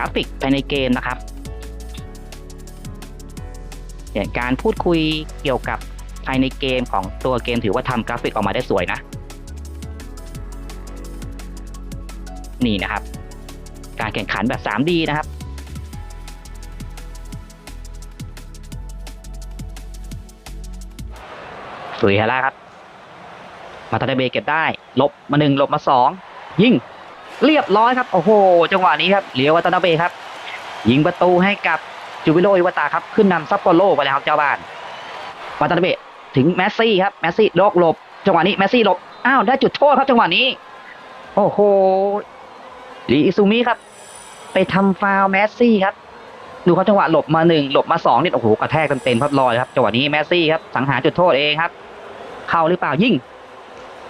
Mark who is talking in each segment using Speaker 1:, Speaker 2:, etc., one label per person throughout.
Speaker 1: ราฟิกภายในเกมนะครับอย่างการพูดคุยเกี่ยวกับภายในเกมของตัวเกมถือว่าทำกราฟิกออกมาได้สวยนะ นี่นะครับ การแข่งขันแบบ 3D นะครับสวยฮาร่าครับ มาตาเดเบเก็บได้ ลบมาหนึ่งลบมาสองยิง เรียบร้อยครับ โอ้โห จังหวะนี้ครับเลียววัตนาเบครับ ยิงประตูให้กับจูวิโรอิวตาครับ ขึ้นนำซัปโปโรไปแล้วครับเจ้าบ้าน วัตนาเบถึงแมสซี่ครับ แมสซี่โลกหลบ จังหวะนี้แมสซี่หลบ อ้าว ได้จุดโทษครับจังหวะนี้ โอ้โหลีอิซูมิครับ ไปทำฟาวแมสซี่ครับ ดูเขาจังหวะหลบมาหนึ่งหลบมาสองนี่ โอ้โห กระแทกเต็มๆพับลอยครับ จังหวะนี้แมสซี่ครับ สังหารจุดโทษเองครับ เข้าหรือเปล่ายิ่ง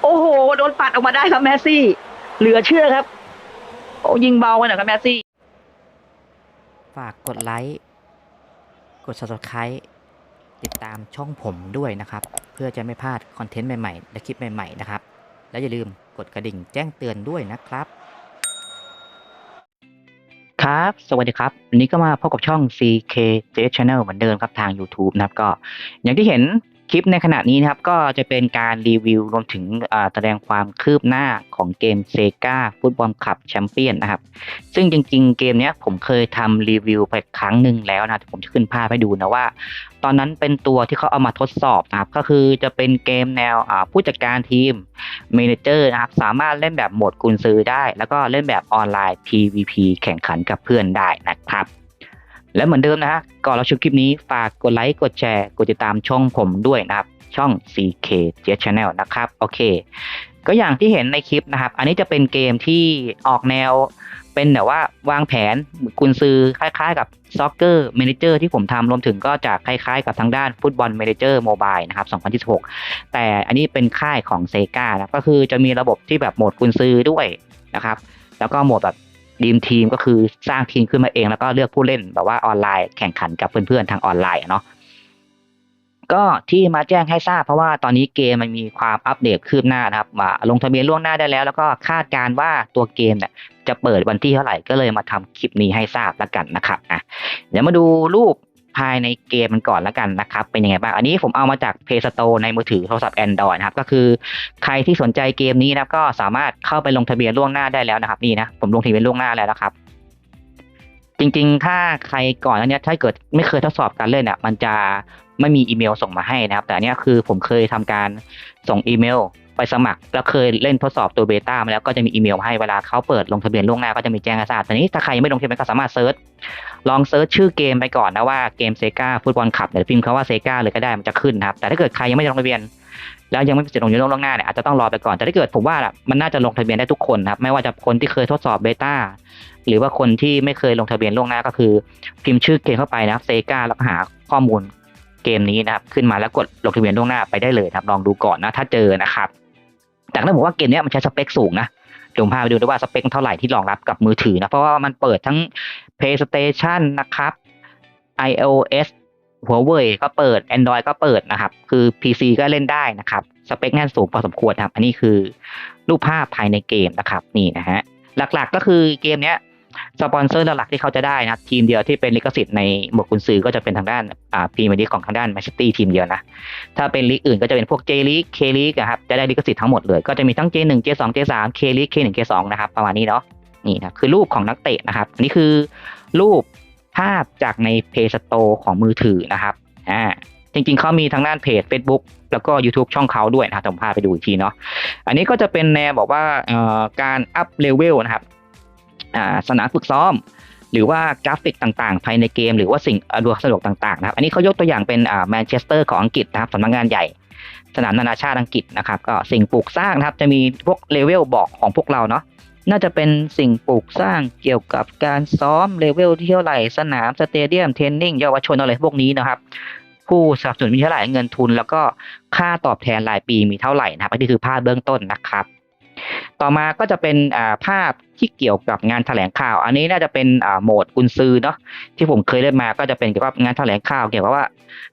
Speaker 1: โอ้โห โดนปัดออกมาได้ครับแมสซี่ เหลือเชื่อครับ โอ้ยิงเบาไปหน่อยครับแมสซี่
Speaker 2: ฝากกดไลค์ กด subscribe ติดตามช่องผมด้วยนะครับ เพื่อจะไม่พลาดคอนเทนต์ใหม่ๆ และคลิปใหม่ๆนะครับ และอย่าลืมกดกระดิ่งแจ้งเตือนด้วยนะครับ
Speaker 1: ครับ สวัสดีครับ วันนี้ก็มาพบกับช่อง CK j Channel เหมือนเดิมครับทาง YouTube นะครับก็ อย่างที่เห็น คลิปในขณะนี้นะครับก็จะเป็นการรีวิวรวมถึงแสดงความคืบหน้าของเกม Sega ฟุตบอลคัพแชมเปี้ยนนะครับ ซึ่งจริงๆเกมเนี้ยผมเคยทำรีวิวไปครั้งหนึ่งแล้วนะผมจะขึ้นภาพให้ดูนะว่า ตอนนั้นเป็นตัวที่เขาเอามาทดสอบนะครับ ก็คือจะเป็นเกมแนวผู้จัดการทีมเมเนเจอร์นะครับ สามารถเล่นแบบโหมดกุนซือได้ แล้วก็เล่นแบบออนไลน์ PVP แข่งขันกับเพื่อนได้นะครับ และเหมือนเดิมนะฮะก่อนเราชมคลิปนี้ฝากกดไลค์กดแชร์กดติดตามช่องผมด้วยนะครับ ช่อง CK j Channel นะครับ โอเค ก็อย่างที่เห็นในคลิปนะครับ อันนี้จะเป็นเกมที่ออกแนวเป็นแบบว่าวางแผนกุนซือคล้ายๆ กับซ็อกเกอร์เมนเจอร์ที่ผมทำรวมถึงก็จะคล้ายๆ กับทางด้านฟุตบอลเมนเจอร์โมบายนะครับ 2026แต่อันนี้เป็นค่ายของเซกานะก็คือจะมีระบบที่แบบโหมดกุนซือด้วยนะครับ แล้วก็โหมดแบบ ดีมทีมก็คือสร้างทีมขึ้นมาเองแล้วก็เลือกผู้เล่นแบบว่าออนไลน์แข่งขันกับเพื่อนๆทางออนไลน์เนาะก็ที่มาแจ้งให้ทราบเพราะว่าตอนนี้เกมมันมีความอัปเดตคืบหน้านะครับมาลงทะเบียนล่วงหน้าได้แล้ว แล้วก็คาดการว่าตัวเกมเนี่ยจะเปิดวันที่เท่าไหร่ก็เลยมาทำคลิปนี้ให้ทราบแล้วกันนะครับอะเดี๋ยวมาดูรูปายในเกมมันก่อนแล้วกันนะครับ เป็นยังไงบ้าง อันนี้ผมเอามาจาก Play Store ในมือถือโทรศัพท์ Android นะครับ ก็คือใครที่สนใจเกมนี้นะครับก็สามารถเข้าไปลงทะเบียนล่วงหน้าได้แล้วนะครับ นี่นะ ผมลงทะเบียนล่วงหน้าแล้วนะครับ จริงๆ ถ้าใครก่อนอันนี้ถ้าเกิดไม่เคยทดสอบการเล่นอะ มันจะไม่มีอีเมลส่งมาให้นะครับ แต่อันเนี้ยคือผมเคยทำการส่งอีเมล ไปสมัคร แล้วเคยเล่นทดสอบตัวเบต้ามาแล้วก็จะมีอีเมลมาให้เวลาเขาเปิดลงทะเบียนล่วงหน้าก็จะมีแจ้งให้ทราบแต่นี้ถ้าใครยังไม่ลงทะเบียนก็สามารถเซิร์ชลองเซิร์ชชื่อเกมไปก่อนนะว่าเกมเซกาฟุตบอลคัพเดี๋ยวพิมพ์คำว่าเซกาเลยก็ได้มันจะขึ้นนะครับแต่ถ้าเกิดใครยังไม่ลงทะเบียน แล้วยังไม่เสร็จลงทะเบียนล่วงหน้าเนี่ยอาจจะต้องรอไปก่อนแต่ถ้าเกิดผมว่ามันน่าจะลงทะเบียนได้ทุกคนครับไม่ว่าจะคนที่เคยทดสอบเบต้าหรือว่าคนที่ไม่เคยลงทะเบียนล่วงหน้าก็คือ พิมพ์ชื่อเกมเข้าไปนะครับเซกาแล้วหาข้อมูลเกมนี้นะครับขึ้นมาแล้วกดลงทะเบียนล่วงหน้าไปได้เลยครับลองดูก่อนนะถ้าเจอนะครับ แต่ถ้าบอกว่าเกมนี้มันใช้สเปคสูงนะเดี๋ยวผมพาไปดูด้วยว่าสเปคเท่าไหร่ที่รองรับกับมือถือนะ เพราะว่ามันเปิดทั้ง PlayStation นะครับ iOS หัวเว่ยก็เปิด Android ก็เปิดนะครับ คือ PC ก็เล่นได้นะครับ สเปคแน่นสูงพอสมควรนะครับ อันนี้คือรูปภาพภายในเกมนะครับ นี่นะฮะ หลักๆก็คือเกมเนี้ย สปอนเซอร์หลักๆที่เขาจะได้นะ ทีมเดียวที่เป็นลิขสิทธิ์ในหมวดกุนซือก็จะเป็นทางด้านอ่าพรีเมียร์ลีกของทางด้านแมนเชสเตอร์ทีมเดียวนะ ถ้าเป็นลีกอื่นก็จะเป็นพวกเจลีกเคลีกครับจะได้ลิขสิทธิ์ทั้งหมดเลย ก็จะมีทั้ง J1 J2 J3 เคลีก K1 K2 นะครับประมาณนี้เนาะนี่นะคือรูปของนักเตะนะครับอันนี้คือรูปภาพจากใน Play Store ของมือถือนะครับอ่าจริงๆ เขามีทางด้านเพจ Facebook แล้วก็ YouTube ช่องเขาด้วยนะครับผมพาไปดูอีกทีเนาะ อันนี้ก็จะเป็นแนวบอกว่าการอัพเลเวลนะครับ สนามฝึกซ้อม หรือว่ากราฟิกต่างๆ ภายในเกม หรือว่าสิ่งอำนวยสะดวกต่างๆนะครับ อันนี้เขายกตัวอย่างเป็นแมนเชสเตอร์ของอังกฤษนะครับสำนักงานใหญ่สนามนานาชาติอังกฤษนะครับ ก็สิ่งปลูกสร้างนะครับ จะมีพวกเลเวลบอกของพวกเราเนาะน่าจะเป็นสิ่งปลูกสร้างเกี่ยวกับการซ้อมเลเวลที่เท่าไหร่สนามสเตเดียมเทรนนิ่งเยาวชนอะไรพวกนี้นะครับ ผู้สนับสนุนมีเท่าไหร่เงินทุน แล้วก็ค่าตอบแทนรายปีมีเท่าไหร่นะครับนนี้คือภาพเบื้องต้นนะครับ ต่อมาก็จะเป็นภาพที่เกี่ยวกับงานแถลงข่าว อันนี้น่าจะเป็นโหมดกุนซือเนาะที่ผมเคยเล่นมาก็จะเป็นเกี่ยวกับงานแถลงข่าว เกี่ยวกับว่า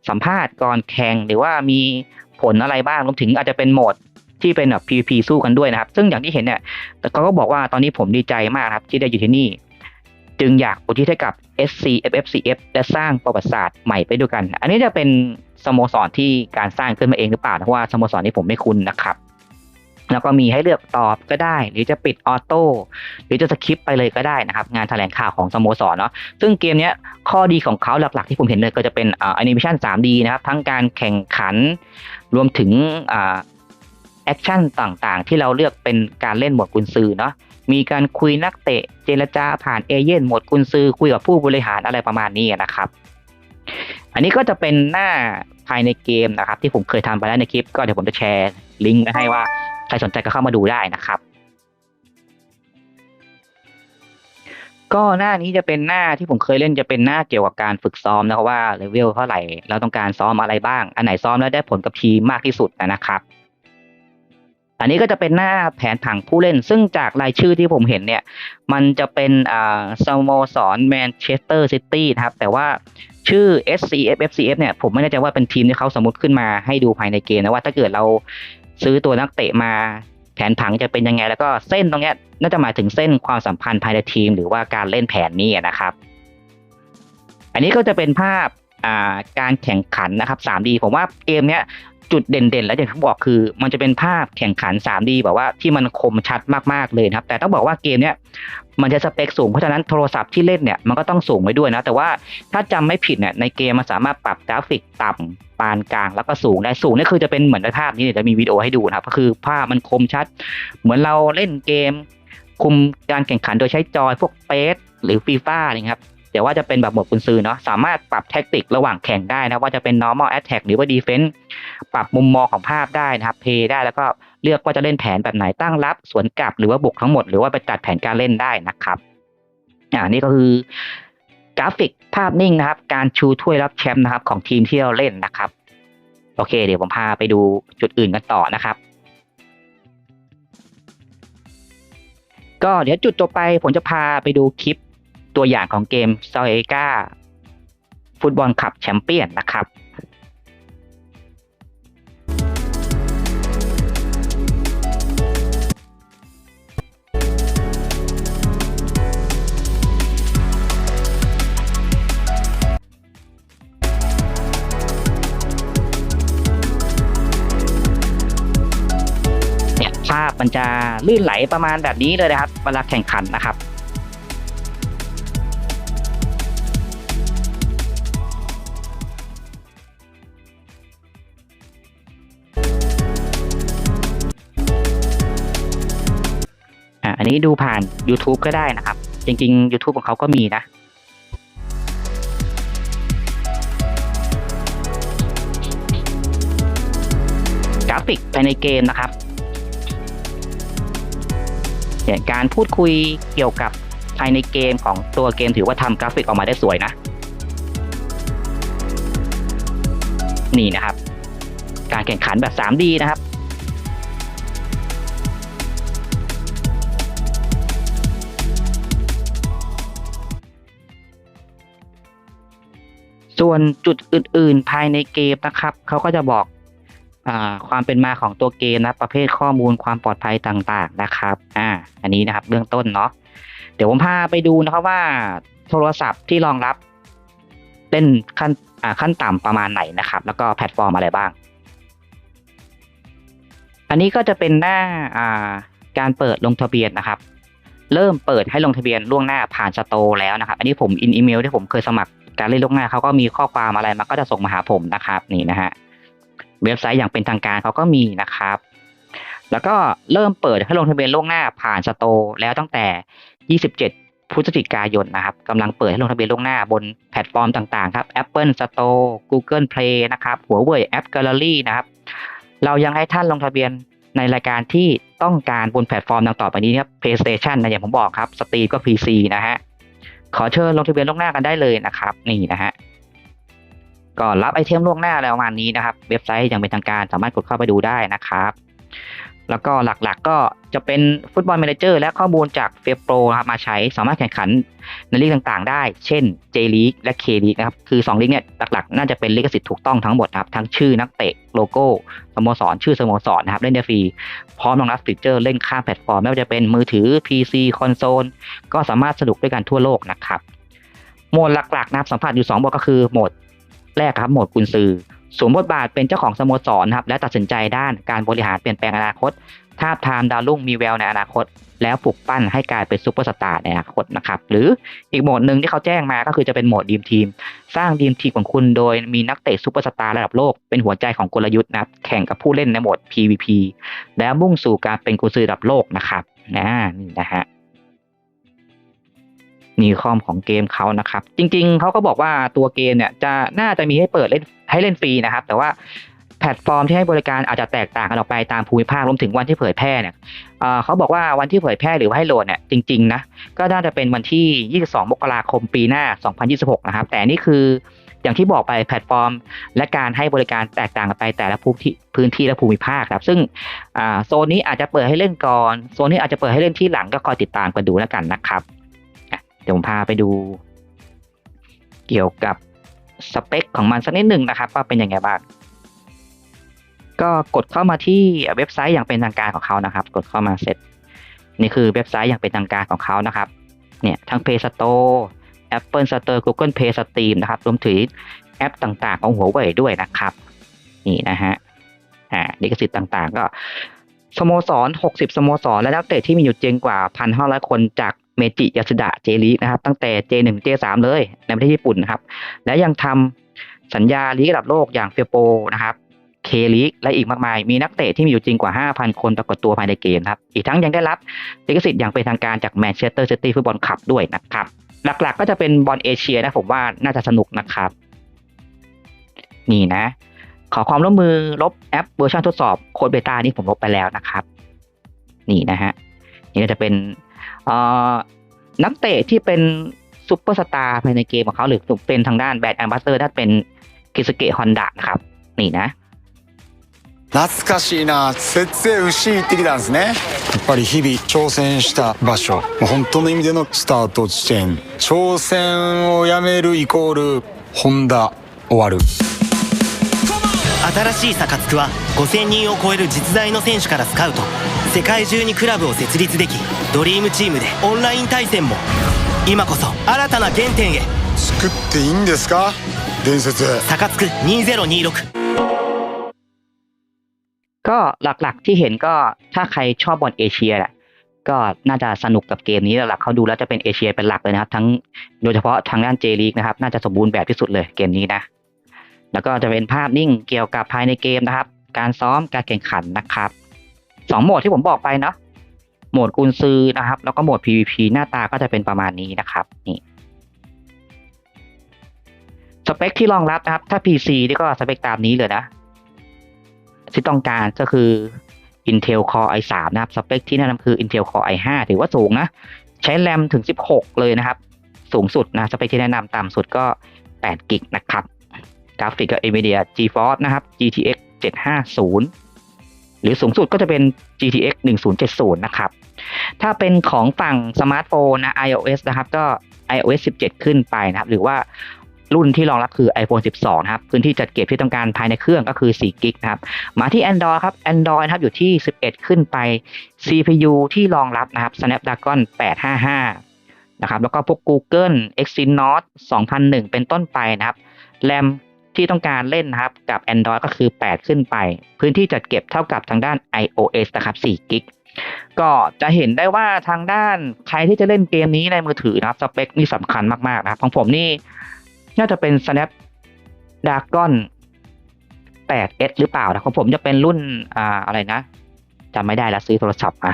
Speaker 1: สัมภาษณ์ก่อนแข่งหรือว่ามีผลอะไรบ้างรวมถึงอาจจะเป็นโหมดที่เป็นแบบ PVP สู้กันด้วยนะครับ ซึ่งอย่างที่เห็นเนี่ยเขาก็บอกว่าตอนนี้ผมดีใจมากครับที่ได้อยู่ที่นี่ จึงอยากอุทิศให้กับ SCFFCF และสร้างประวัติศาสตร์ใหม่ไปด้วยกัน อันนี้จะเป็นสโมสรที่การสร้างขึ้นมาเองหรือเปล่าเพราะว่าสโมสรนี้ผมไม่คุ้นนะครับ แล้วก็มีให้เลือกตอบก็ได้ หรือจะปิดออโต้หรือจะสคิปไปเลยก็ได้นะครับ งานแถลงข่าวของสโมสรเนาะซึ่งเกมนี้ข้อดีของเขาหลักๆ ที่ผมเห็นเลยก็จะเป็นอ่าแอนิเมชัน 3D นะครับ ทั้งการแข่งขันรวมถึงแอคชั่นต่างๆ ที่เราเลือกเป็นการเล่นหมดกุนซือเนาะมีการคุยนักเตะเจรจาผ่านเอเย่นหมดกุนซือ คุยกับผู้บริหารอะไรประมาณนี้นะครับ อันนี้ก็จะเป็นหน้าภายในเกมนะครับ ที่ผมเคยทำไปแล้วในคลิป ก็เดี๋ยวผมจะแชร์ลิงก์ให้ว่า ใครสนใจก็เข้ามาดูได้นะครับ ก็หน้านี้จะเป็นหน้าที่ผมเคยเล่นจะเป็นหน้าเกี่ยวกับการฝึกซ้อมนะครับว่าเลเวลเท่าไหร่เราต้องการซ้อมอะไรบ้าง อันไหนซ้อมแล้วได้ผลกับทีมมากที่สุดนะครับ อันนี้ก็จะเป็นหน้าแผนผังผู้เล่น ซึ่งจากรายชื่อที่ผมเห็นเนี่ย มันจะเป็นอ่าสโมสรแมนเชสเตอร์ซิตี้นะครับ แต่ว่าชื่อ SCFFCF เนี่ยผมไม่แน่ใจว่าเป็นทีมที่เขาสมมติขึ้นมาให้ดูภายในเกมนะว่าถ้าเกิดเรา ซื้อตัวนักเตะมาแผนผังจะเป็นยังไง แล้วก็เส้นตรงนี้น่าจะหมายถึงเส้นความสัมพันธ์ภายในทีม หรือว่าการเล่นแผนนี้นะครับ อันนี้ก็จะเป็นภาพการแข่งขันนะครับ 3D ผมว่าเกมเนี้ย จุดเด่นๆ แล้วอย่างที่บอกคือ มันจะเป็นภาพแข่งขัน 3D แบบว่าที่มันคมชัดมากๆเลยนะครับ แต่ต้องบอกว่าเกมเนี้ยมันจะสเปคสูงเพราะฉะนั้นโทรศัพท์ที่เล่นเนี่ยมันก็ต้องสูงไว้ด้วยนะ แต่ว่าถ้าจำไม่ผิดเนี่ยในเกมมันสามารถปรับกราฟิกต่ำปานกลางแล้วก็สูงได้สูงนี่คือจะเป็นเหมือนในภาพนี้เดี๋ยวจะมีวิดีโอให้ดูนะครับก็คือภาพมันคมชัด เหมือนเราเล่นเกม คุมการแข่งขันโดยใช้จอยพวกเปสหรือฟีฟ่าอะไรเงี้ยครับ แต่ว่าจะเป็นแบบหมดกุนซือเนาะสามารถปรับแท็กติกระหว่างแข่งได้นะว่าจะเป็น normal attack หรือว่า defense ปรับมุมมองของภาพได้นะครับเพย์ได้แล้วก็เลือกว่าจะเล่นแผนแบบไหนตั้งรับสวนกลับหรือว่าบุกทั้งหมดหรือว่าไปจัดแผนการเล่นได้นะครับอ่านี่ก็คือกราฟิกภาพนิ่งนะครับ การชูถ้วยรับแชมป์นะครับ ของทีมที่เราเล่นนะครับ โอเค เดี๋ยวผมพาไปดูจุดอื่นกันต่อนะครับ ก็เดี๋ยวจุดต่อไปผมจะพาไปดูคลิป ตัวอย่างของเกมซอยกาฟุตบอลคัพแชมเปี้ยนนะครับเนี่ยภาพมันจะลื่นไหลประมาณแบบนี้เลยนะครับเวลาแข่งขันนะครับ นี้ดูผ่าน YouTube ก็ได้นะครับ จริง ๆ YouTube ของเขาก็มีนะกราฟิกภายในเกมนะครับอย่างการพูดคุยเกี่ยวกับภายในเกมของตัวเกมถือว่าทำกราฟิกออกมาได้สวยนะ นี่นะครับ การแข่งขันแบบ 3D นะครับ ส่วนจุดอื่น ๆ ภายในเกมนะครับ เขาก็จะบอกอความเป็นมาของตัวเกมนะ ประเภทข้อมูลความปลอดภัยต่างๆนะครับ อ่า อันนี้นะครับเบื้องต้นเนาะ เดี๋ยวผมพาไปดูนะครับว่าโทรศัพท์ที่รองรับเล่นขั้นอ่าขั้นต่ำประมาณไหนนะครับ แล้วก็แพลตฟอร์มอะไรบ้าง อันนี้ก็จะเป็นหน้าอ่าการเปิดลงทะเบียนนะครับ เริ่มเปิดให้ลงทะเบียนล่วงหน้าผ่านสโตร์แล้วนะครับ อันนี้ผมอินอีเมลที่ผมเคยสมัคร การเล่นล่วงหน้าเขาก็มีข้อความอะไรมาก็จะส่งมาหาผมนะครับนี่นะฮะเว็บไซต์อย่างเป็นทางการเขาก็มีนะครับ แล้วก็เริ่มเปิดให้ลงทะเบียนล่วงหน้าผ่านสโตแล้วตั้งแต่ 27 พฤศจิกายนนะครับกำลังเปิดให้ลงทะเบียนล่วงหน้าบนแพลตฟอร์มต่างๆ ครับ Apple Store Google Play นะครับ Huawei App Gallery นะครับ เรายังให้ท่านลงทะเบียนในรายการที่ต้องการบนแพลตฟอร์มดังต่อไปนี้ครับ PlayStation นะอย่างผมบอกครับ Steam ก็ PC นะฮะ ขอเชิญลงทะเบียนล่วงหน้ากันได้เลยนะครับ นี่นะฮะก็รับไอเทมล่วงหน้าอะไรประมาณนี้นะครับ เว็บไซต์อย่างเป็นทางการสามารถกดเข้าไปดูได้นะครับ แล้วก็หลักๆก็จะเป็นฟุตบอล a ม a เจอร์และข้อมูลจากเฟ b โปรครับมาใช้สามารถแข่งขันในลีกต่างๆ ได้ เช่น J League และ K League นะครับ คือ 2 ลีกเนี่ยหลักๆ น่าจะเป็นลิขสิทธิ์ถูกต้องทั้งหมดครับ ทั้งชื่อนักเตะโลโก้สโมสร ชื่อสโมสรนะครับ เล่นได้ฟรี พร้อมรองรับฟีเจอร์เล่นข้ามแพลตฟอร์ม ไม่ว่าจะเป็นมือถือ PC คอนโซลก็สามารถสนุกด้วยกันทั่วโลกนะครับโหมดหลักๆนะครับสัมผัสอยู่2โหมดก็คือโหมดแรกครับโหมดกุนซือ สวมบทบาทเป็นเจ้าของสโมสรนะครับและตัดสินใจด้านการบริหารเปลี่ยนแปลงอนาคตทาบทามดาวรุ่งมีแววในอนาคต แล้วปลุกปั้นให้กลายเป็นซูเปอร์สตาร์ในอนาคตนะครับหรืออีกโหมดหนึ่งที่เขาแจ้งมาก็คือจะเป็นโหมดดีมทีม สร้างดีมทีมของคุณโดยมีนักเตะซูเปอร์สตาร์ระดับโลกเป็นหัวใจของกลยุทธ์นะครับแข่งกับผู้เล่นในโหมด PVP แล้วมุ่งสู่การเป็นกุญซือระดับโลกนะครับนะนี่นะฮะมีคอมของเกมเขานะครับ จริง ๆเขาก็บอกว่าตัวเกมเนี่ยจะน่าจะมีให้เปิดเล่น ให้เล่นฟรีนะครับ แต่ว่าแพลตฟอร์มที่ให้บริการอาจจะแตกต่างกันออกไปตามภูมิภาครวมถึงวันที่เผยแพร่เนี่ยเขาบอกว่าวันที่เผยแพร่หรือว่าให้โหลดเนี่ยจริงๆนะก็น่าจะเป็นวันที่ 22 มกราคมปีหน้า 2026 นะครับ แต่นี่คืออย่างที่บอกไปแพลตฟอร์ม และการให้บริการแตกต่างกันไปแต่ละพื้นที่พื้นที่และภูมิภาคครับ ซึ่งโซนนี้อาจจะเปิดให้เล่นก่อนโซนนี้อาจจะเปิดให้เล่นที่หลังก็คอยติดตามกันดูแล้วกันนะครับเดี๋ยวผมพาไปดู เกี่ยวกับ สเปคของมันสักนิดหนึ่งนะครับว่าเป็นยังไงบ้างก็กดเข้ามาที่เว็บไซต์อย่างเป็นทางการของเขานะครับ กดเข้ามาเสร็จ นี่คือเว็บไซต์อย่างเป็นทางการของเขานะครับ เนี่ยทั้ง Play Store Apple Store Google Play Steam นะครับรวมถึงแอปต่างๆ ของหัวเว่ยด้วยนะครับ นี่นะฮะอ่าลิขสิทธิ์ต่างๆ ก็สโมสร 60 สโมสร และนักเตะที่มีอยู่จริงกว่า 1,500 คนจาก เมจิยาสุดะเจลีนะครับ ตั้งแต่ J1 J3 เลยในประเทศญี่ปุ่นนะครับ และยังทำสัญญาลีกระดับโลกอย่างเฟียโปนะครับเคลีกและอีกมากมาย มีนักเตะที่มีอยู่จริงกว่า 5,000 คนปรากฏตัวภายในเกมครับ อีกทั้งยังได้รับลิขสิทธิ์อย่างเป็นทางการจากแมนเชสเตอร์ซิตี้ฟุตบอลคลับด้วยนะครับ หลักๆก็จะเป็นบอลเอเชียนะผมว่าน่าจะสนุกนะครับ นี่นะ ขอความร่วมมือลบแอปเวอร์ชันทดสอบโค้ดเบต้านี่ผมลบไปแล้วนะครับ นี่นะฮะ นี่ก็จะเป็น นักเตะที่เป็นซูเปอร์สตาร์ภายในเกมของเขาหรือเป็นทางด้านแบรนด์แอมบาสเตอร์ถ้าเป็นคิสเกะฮอนดะนะครับ นี่นะ
Speaker 3: 懐かしいな節制牛行ってきたんですねやっぱり日々挑戦した場所もう本当の意味でのスタート地点挑戦をやめるイコールホンダ終わる
Speaker 4: 新しいサカツクは5000人を超える実在の選手からスカウト 世界中にクラブを設立できドリームチームでオンライン対戦も今こそ新たな原点へ
Speaker 3: 作っていいんですか伝説
Speaker 4: サカツク2026
Speaker 1: ก็หลักๆที่เห็นก็ถ้าใครชอบบอลเอเชียแหละก็น่าจะสนุกกับเกมนี้หลักๆเขาดูแล้วจะเป็นเอเชียเป็นหลักเลยนะครับ ทั้งโดยเฉพาะทางด้านเจลีกนะครับ น่าจะสมบูรณ์แบบที่สุดเลยเกมนี้นะ แล้วก็จะเป็นภาพนิ่งเกี่ยวกับภายในเกมนะครับ การซ้อมการแข่งขันนะครับ สองโหมดที่ผมบอกไปเนาะโหมดกุนซือนะครับ แล้วก็โหมด PVP หน้าตาก็จะเป็นประมาณนี้นะครับนี่สเปคที่รองรับนะครับ ถ้า PC นี่ก็สเปคตามนี้เลยนะ ที่ต้องการก็คือ Intel Core i3 นะครับ สเปคที่แนะนำคือ Intel Core i5 ถือว่าสูงนะ ใช้แรมถึง 16 เลยนะครับ สูงสุดนะ สเปคที่แนะนำต่ำสุดก็8กิกนะครับ กราฟิกกับ NVIDIA GeForce นะครับ GTX 750 หรือสูงสุดก็จะเป็น GTX 1070 นะครับ ถ้าเป็นของฝั่งสมาร์ทโฟนนะ iOS นะครับก็ iOS 17 ขึ้นไปนะครับ หรือว่ารุ่นที่รองรับคือ iPhone 12 นะครับ พื้นที่จัดเก็บที่ต้องการภายในเครื่องก็คือ4กิกนะครับ มาที่ Android ครับ Android นะครับอยู่ที่ 11 ขึ้นไป CPU ที่รองรับนะครับ Snapdragon 855 นะครับ แล้วก็พวก Google Exynos 2001 เป็นต้นไปนะครับแรม ที่ต้องการเล่นนะครับกับ Android ก็คือ 8 ขึ้นไป พื้นที่จัดเก็บเท่ากับทางด้าน iOS นะครับ4กิกก็จะเห็นได้ว่าทางด้านใครที่จะเล่นเกมนี้ในมือถือนะครับสเปคนี่สำคัญมากๆนะครับ ของผมนี่น่าจะเป็น Snapdragon 8S หรือเปล่านะของผมจะเป็นรุ่นอ่าอะไรนะจำไม่ได้แล้วซื้อโทรศัพท์มา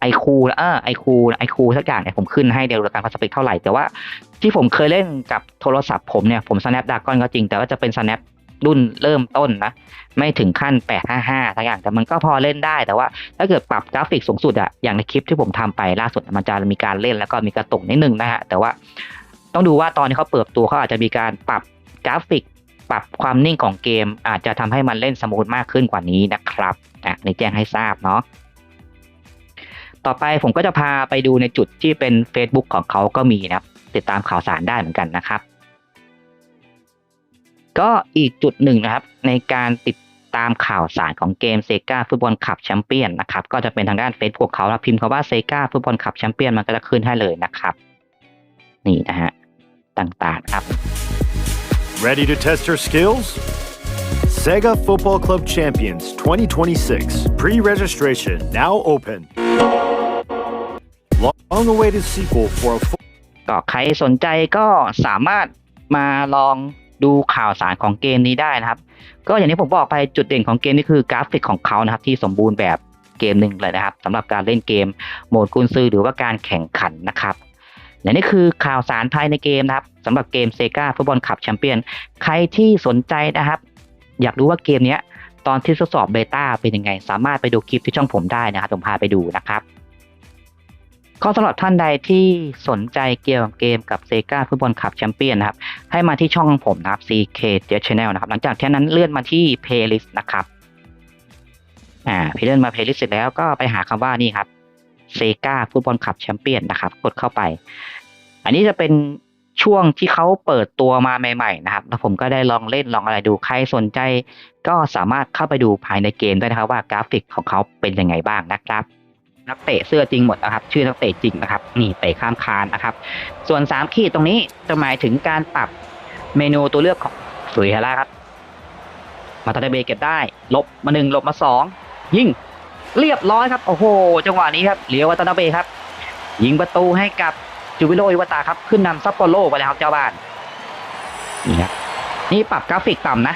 Speaker 1: ไอคูเออไอคูไอคูสักอย่างเนี่ยผมขึ้นให้เดียวกันว่าสเปคเท่าไหร่ แต่ว่าที่ผมเคยเล่นกับโทรศัพท์ผมเนี่ยผม Snapdragon ก็จริง แต่ว่าจะเป็น Snap รุ่นเริ่มต้นนะ ไม่ถึงขั้น 855ทั้งอย่าง แต่มันก็พอเล่นได้ แต่ว่าถ้าเกิดปรับกราฟิกสูงสุดอะอย่างในคลิปที่ผมทำไปล่าสุดมันจะมีการเล่นแล้วก็มีกระตุกนิดนึงนะฮะ แต่ว่าต้องดูว่าตอนที่เขาเปิดตัวเขาอาจจะมีการปรับกราฟิก ปรับความนิ่งของเกม อาจจะทำให้มันเล่นสมูทมากขึ้นกว่านี้นะครับอะในแจ้งให้ทราบเนาะ ต่อไปผมก็จะพาไปดูในจุดที่เป็น Facebook ของเขาก็มีนะครับ ติดตามข่าวสารได้เหมือนกันนะครับ ก็อีกจุดหนึ่งนะครับ ในการติดตามข่าวสารของเกมเซกาฟุตบอลคัพแชมเปี้ยนนะครับ ก็จะเป็นทางด้านเฟซบุ๊กเขาพิมพ์คำว่าเซกาฟุตบอลคัพแชมเปี้ยนมันก็จะขึ้นให้เลยนะครับ นี่นะฮะต่างๆครับ
Speaker 5: Ready to test your skills? Sega Football Club Champions 2026 pre registration now open. Long awaited sequel for a
Speaker 1: ก็ใครสนใจก็สามารถมาลองดูข่าวสารของเกมนี้ได้นะครับ ก็อย่างที่ผมบอกไปจุดเด่นของเกมนี้คือกราฟิกของเขานะครับ ที่สมบูรณ์แบบเกมหนึ่งเลยนะครับสำหรับการเล่นเกมโหมดกุนซือหรือว่าการแข่งขันนะครับและนี่คือข่าวสารภายในเกมนะครับสำหรับเกมเซกาฟุตบอลคัพแชมเปี้ยนใครที่สนใจนะครับ อยากรู้ว่าเกมนี้ตอนที่ทดสอบเบต้าเป็นยังไง สามารถไปดูคลิปที่ช่องผมได้นะครับผมพาไปดูนะครับ ก็สำหรับท่านใดที่สนใจเกี่ยวกับเกมกับเซกาฟุตบอลคัพแชมเปี้ยนนะครับ ให้มาที่ช่องของผมนะครับ CK j Channel นะครับ หลังจากที่นั้นเลื่อนมาที่ Playlist นะครับ อ่าพี่เลื่อนมา Playlist เสร็จแล้วก็ไปหาคำว่านี่ครับเซกาฟุตบอลคัพแชมเปี้ยนนะครับ กดเข้าไป อันนี้จะเป็นช่วงที่เขาเปิดตัวมาใหม่ๆนะครับ แล้วผมก็ได้ลองเล่นลองอะไรดู ใครสนใจ ก็สามารถเข้าไปดูภายในเกมได้นะครับว่ากราฟิกของเขาเป็นยังไงบ้างนะครับ นักเตะเสื้อจริงหมดนะครับ ชื่อนักเตะจริงนะครับ นี่เตะข้ามคานนะครับ ส่วน 3 ขีดตรงนี้จะหมายถึงการปรับเมนูตัวเลือกของสุริยะราครับมาตาเดเบเก็บได้ ลบมาหนึ่งลบมาสองยิงเรียบร้อยครับ โอ้โห จังหวะนี้ครับเลียววัตนาเบครับ ยิงประตูให้กับจูบิโรอิวตาครับ ขึ้นนำซัปโปโรไปแล้วครับเจ้าบ้าน นี่ครับ นี่ปรับกราฟิกต่ำนะ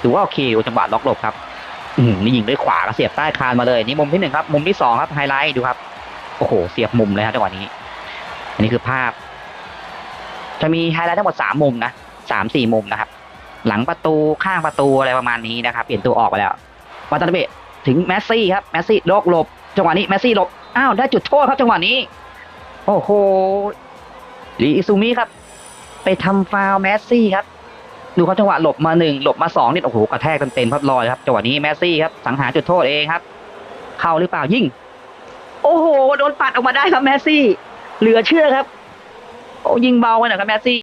Speaker 1: ถือว่าโอเคจังหวะล็อกหลบครับ นี่ยิงด้วยขวาเสียบใต้คานมาเลย นี่มุมที่หนึ่งครับ มุมที่สองครับไฮไลท์ดูครับ โอ้โห เสียบมุมเลยครับจังหวะนี้ อันนี้คือภาพ จะมีไฮไลท์ทั้งหมดสามมุมนะสามสี่มุมนะครับ หลังประตูข้างประตูอะไรประมาณนี้นะครับ เปลี่ยนตัวออกไปแล้ววาตาเบะถึงแมสซี่ครับแมสซี่โลกหลบ จังหวะนี้แมสซี่หลบอ้าวได้จุดโทษครับจังหวะนี้ โอ้โหลีอิซูมิครับ ไปทำฟาวแมสซี่ครับ ดูเขาจังหวะหลบมาหนึ่งหลบมาสองนี่โอ้โหกระแทกเต็มๆพับลอยครับจังหวะนี้แมสซี่ครับสังหารจุดโทษเองครับ เข้าหรือเปล่ายิงโอ้โหโดนปัดออกมาได้ครับแมสซี่ เหลือเชื่อครับ โอ้ยิงเบาไปหน่อยครับแมสซี่